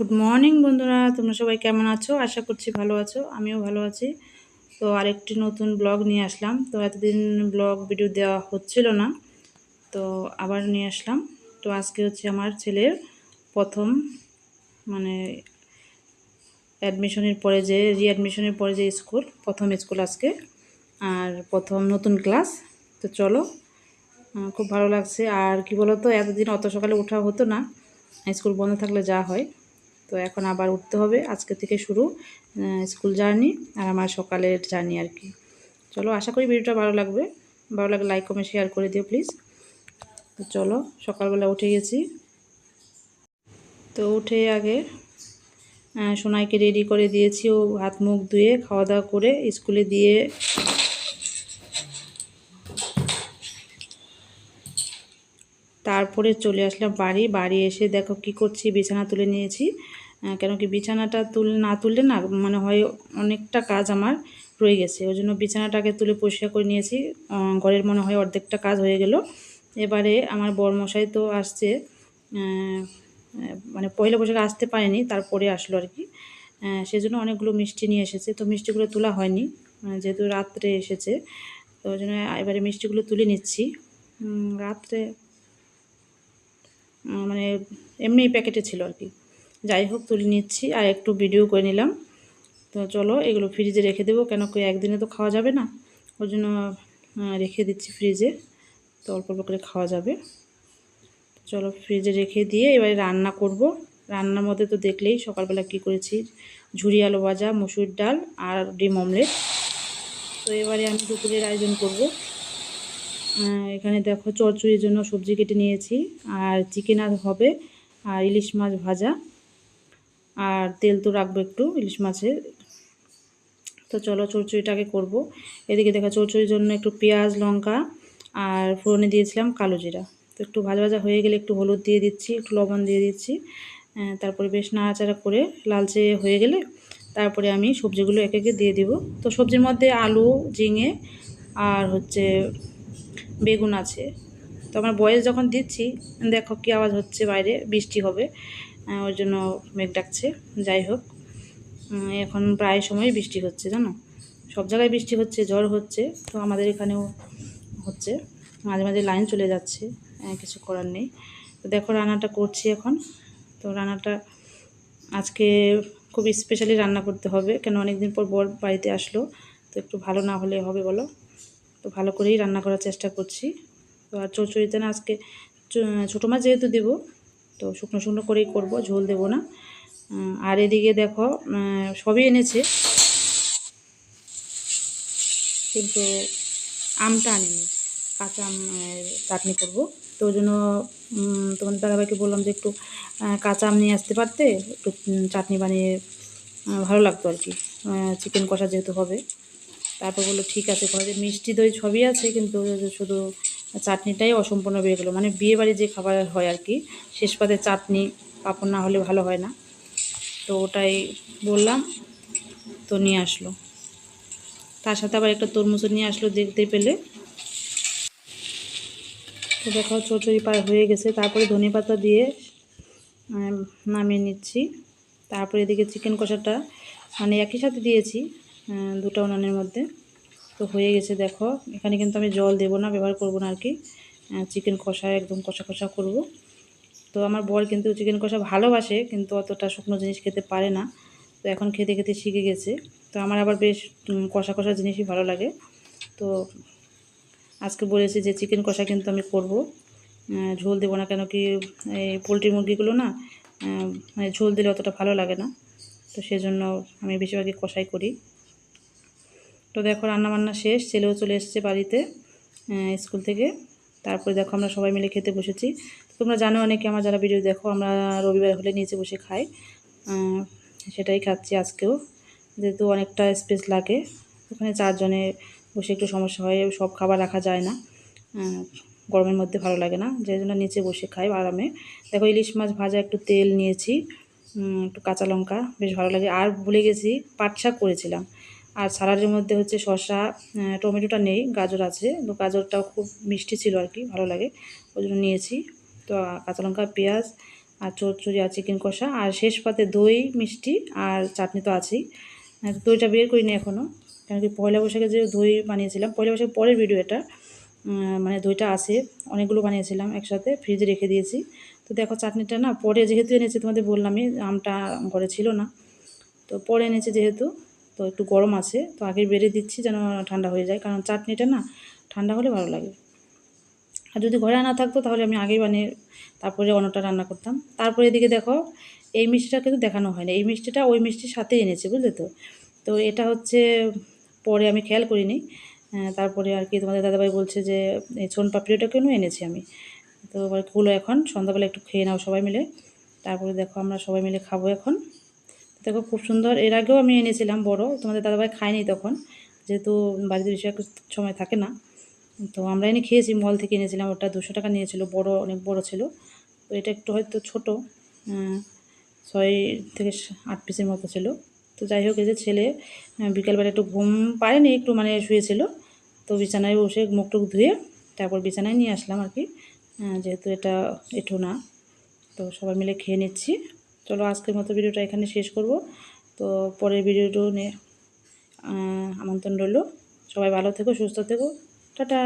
Good morning বন্ধুরা। তোমরা সবাই কেমন আছো? আশা করছি ভালো আছো। আমিও ভালো আছি। তো আরেকটি নতুন ব্লগ নিয়ে আসলাম। তো এতদিন ব্লগ, ভিডিও দেওয়া হচ্ছিল না। তো আবার নিয়ে আসলাম। তো আজকে হচ্ছে আমার ছেলের প্রথম মানে অ্যাডমিশনের পরে যে রিঅ্যাডমিশনের পরে যে স্কুল প্রথম স্কুল আজকে, আর প্রথম নতুন ক্লাস তো চলো খুব ভালো লাগছে। আর কি বলতো, এতদিন অত সকালে ওঠা হতো না। স্কুল বন্ধ থাকলে যা হয়। তো এখন আবার উঠতে হবে, আজকে থেকে শুরু স্কুল জার্নি আর আমার সকালের জার্নি আর কি। চলো, আশা করি ভিডিওটা ভালো লাগবে। ভালো লাগলে লাইক, কমেন্ট, শেয়ার করে দিও প্লিজ। তো চলো, সকালবেলা উঠে গেছি। তো উঠে আগে সোনাইকে রেডি করে দিয়েছি, ও হাত মুখ ধুয়ে খাওয়া দাওয়া করে স্কুলে দিয়ে তারপরে চলে আসলাম বাড়ি। বাড়ি এসে দেখো কি করছি, বিছানা তুলে নিয়েছি। কেন কি বিছানাটা তুল, না তুললে না মানে হয় অনেকটা কাজ আমার রয়ে গেছে। ওই জন্য বিছানাটাকে তুলে পরিষ্কার করে নিয়েছি। ঘরের মনে হয় অর্ধেকটা কাজ হয়ে গেল। এবারে আমার বরমশাই তো আসছে মানে পয়লা বৈশাখ আসতে পারেনি, তারপরে আসলো আর কি। সেজন্য অনেকগুলো মিষ্টি নিয়ে এসেছে। তো মিষ্টিগুলো তোলা হয়নি যেহেতু রাত্রে এসেছে, তো ওই জন্য এবারে মিষ্টিগুলো তুলে নিচ্ছি। রাত্রে মানে এমনি প্যাকেটে ছিল আর কি। যাই হোক, তুলে নিচ্ছি আর একটু ভিডিও করে নিলাম। তো চলো, এগুলো ফ্রিজে রেখে দেবো, কেন কি একদিনে তো খাওয়া যাবে না? ওই জন্য রেখে দিচ্ছি ফ্রিজে তো অল্প অল্প করে খাওয়া যাবে। চলো ফ্রিজে রেখে দিয়ে এবারে রান্না করব। রান্নার মধ্যে তো দেখলেই সকালবেলা কি করেছি? ঝুরি আলু ভাজা, মুসুর ডাল আর ডিম অমলেট তো এবারে আমি দুপুরের আয়োজন করব। এখানে দেখো, চরচুরির জন্য সবজি কেটে নিয়েছি। আর চিকেন আর হবে, আর ইলিশ মাছ ভাজা। আর তেল তো রাখব একটু, ইলিশ মাছের। তো চলো চরচুরিটাকে করব। এদিকে দেখা চরচুরির জন্য একটু পেঁয়াজ, লঙ্কা আর ফোড়নে দিয়েছিলাম কালো জিরা। তো একটু ভাজা ভাজা হয়ে গেলে একটু হলুদ দিয়ে দিচ্ছি, একটু লবণ দিয়ে দিচ্ছি। তারপরে বেশ নাড়াচাড়া করে লালচে হয়ে গেলে তারপরে আমি সবজিগুলো এক একে দিয়ে দিব। তো সবজির মধ্যে আলু, ঝিঙে আর হচ্ছে বেগুন আছে। তো আমার বয়স যখন দিচ্ছি, দেখো কী আওয়াজ হচ্ছে বাইরে, বৃষ্টি হবে ওই জন্য মেঘ ডাকছে, যাই হোক এখন প্রায় সময় বৃষ্টি হচ্ছে, জানো? সব জায়গায় বৃষ্টি হচ্ছে জ্বর হচ্ছে, তো আমাদের এখানেও হচ্ছে, মাঝে মাঝে লাইন চলে যাচ্ছে কিছু করার নেই। তো দেখো রান্নাটা করছি এখন, তো রান্নাটা আজকে খুব স্পেশালি রান্না করতে হবে, কেন অনেক দিন পর বর বাড়িতে আসলো, তো একটু ভালো না হলে হবে বলো? তো ভালো করেই রান্না করার চেষ্টা করছি। তো আর চচড়িতে না আজকে ছোটো মাছ যেহেতু দেবো, তো শুকনো শুকনো করেই করব, ঝোল দেব না। আর এদিকে দেখো সবই এনেছে। কিন্তু আমটা আনেনি, কাঁচা আম চাটনি করব। তো ওই জন্য তোমাদের দাদাভাইকে বললাম যে একটু কাঁচা আম নিয়ে আসতে পারতে? একটু চাটনি বানিয়ে ভালো লাগতো আর কি। চিকেন কষা যেহেতু হবে। তারপর বলল, ঠিক আছে ঘরে মিষ্টি দই সবই আছে, কিন্তু শুধু চাটনিটাই অসম্পূর্ণ বেরিয়ে গেলো মানে বিয়ে বাড়ি যে খাবার হয় আর কি, শেষ পাতে চাটনি, পাপড় না হলে ভালো হয় না। তো ওটাই বললাম, তো নিয়ে আসলো। তার সাথে আবার একটা তরমুজ নিয়ে আসলো দেখতে পেলে। তো দেখো চচড়ি পার হয়ে গেছে। তারপরে ধনে পাতা দিয়ে নামিয়ে নিচ্ছি। তারপরে এদিকে চিকেন কষাটা মানে একই সাথে দিয়েছি দুটা উনানের মধ্যে। তো হয়ে গেছে, দেখো। এখানে কিন্তু আমি জল দেব না, ব্যবহার করব না আর কি। চিকেন কষা, একদম কষা কষা করব। তো আমার বর কিন্তু চিকেন কষা ভালোবাসে, কিন্তু অতটা শুকনো জিনিস খেতে পারে না। তো এখন খেতে খেতে শিখে গেছে। তো আমার আবার বেশ কষা কষা জিনিসই ভালো লাগে। তো আজকে বলেছি যে চিকেন কষা কিন্তু আমি করব। ঝোল দেবো না কেন কি, এই পোলট্রি মুরগিগুলো না মানে ঝোল দিলে অতটা ভালো লাগে না। তো সেজন্য আমি বেশিরভাগই কষাই করি। তো দেখো রান্নাবান্না শেষ, ছেলেও চলে এসছে বাড়িতে স্কুল থেকে। তারপরে দেখো আমরা সবাই মিলে খেতে বসেছি। তোমরা জানো অনেকে আমার যারা ভিডিও দেখো, আমরা রবিবার হলে নিচে বসে খাই। সেটাই খাচ্ছি আজকেও। যেহেতু অনেকটা স্পেস লাগে, ওখানে চারজনে বসে একটু সমস্যা হয়, সব খাবার রাখা যায় না। গরমের মধ্যে ভালো লাগে না, যে জন্য নিচে বসে খাই আরামে। দেখো ইলিশ মাছ ভাজা একটু তেল নিয়েছি একটু কাঁচা লঙ্কা, বেশ ভালো লাগে। আর ভুলে গেছি পাট শাক করেছিলাম। আর সালাডের মধ্যে হচ্ছে শসা টমেটোটা নেই, গাজর আছে। তো গাজরটাও খুব মিষ্টি ছিল আর কি, ভালো লাগে। ওই জন্য নিয়েছি। তো কাঁচা লঙ্কা, পেঁয়াজ আর চচ্চড়ি আর চিকেন কষা আর শেষ পাতে দই মিষ্টি আর চাটনি তো আছেই। দইটা বের করিনি এখনও কেন কি পয়লা বৈশাখে যে দই বানিয়েছিলাম, পয়লা বৈশাখ পরের ভিডিও এটা। মানে দইটা আছে, অনেকগুলো বানিয়েছিলাম একসাথে ফ্রিজে রেখে দিয়েছি। তো দেখো চাটনিটা না, পরে যেহেতু এনেছি তোমাদের বললামই, আমটা ঘরে ছিল না। তো পরে এনেছি যেহেতু তো একটু গরম আছে, তো আগে বেড়ে দিচ্ছি যেন ঠান্ডা হয়ে যায়, কারণ চাটনিটা না ঠান্ডা হলে ভালো লাগে। আর যদি ঘরে আনা থাকতো তাহলে আমি আগেই বানিয়ে তারপরে অন্যটা রান্না করতাম। তারপরে এদিকে দেখো, এই মিষ্টিটা কিন্তু দেখানো হয়নি। এই মিষ্টিটা ওই মিষ্টির সাথে এনেছে, বুঝলে তো? তো এটা হচ্ছে, পরে আমি খেয়াল করিনি। তারপরে আর কি তোমাদের দাদাভাই বলছে যে, এই সোন পাপড়িটা কেন এনেছি আমি? তো এবারগুলো এখন, সন্ধ্যাবেলা একটু খেয়ে নাও সবাই মিলে। তারপরে দেখো আমরা সবাই মিলে খাব এখন। দেখো খুব সুন্দর। এর আগেও আমি এনেছিলাম বড়, তোমাদের দাদাভাই খায়নি তখন, যেহেতু বাড়িতে বেশি সময় থাকে না। তো আমরা এনে খেয়েছি, মল থেকে এনেছিলাম, ওটা দুশো টাকা নিয়েছিল, বড়, অনেক বড় ছিল। তো এটা একটু হয়তো ছোটো ছয় থেকে আট পিসের মতো ছিল। তো যাই হোক, এই যে ছেলে বিকালবেলা একটু ঘুম পায়নি, একটু মানে শুয়েছিল। তো বিছানায় বসে মুখ টুক ধুয়ে তারপর বিছানায় নিয়ে আসলাম আর কি। যেহেতু এটা, এঠো না। তো সবাই মিলে খেয়ে নিচ্ছি। চলো আজকের মতো ভিডিওটা এখানে শেষ করব। তো পরের ভিডিওটা নিয়ে আমন্ত্রণ রইল। সবাই ভালো থেকো, সুস্থ থেকো। টাটা!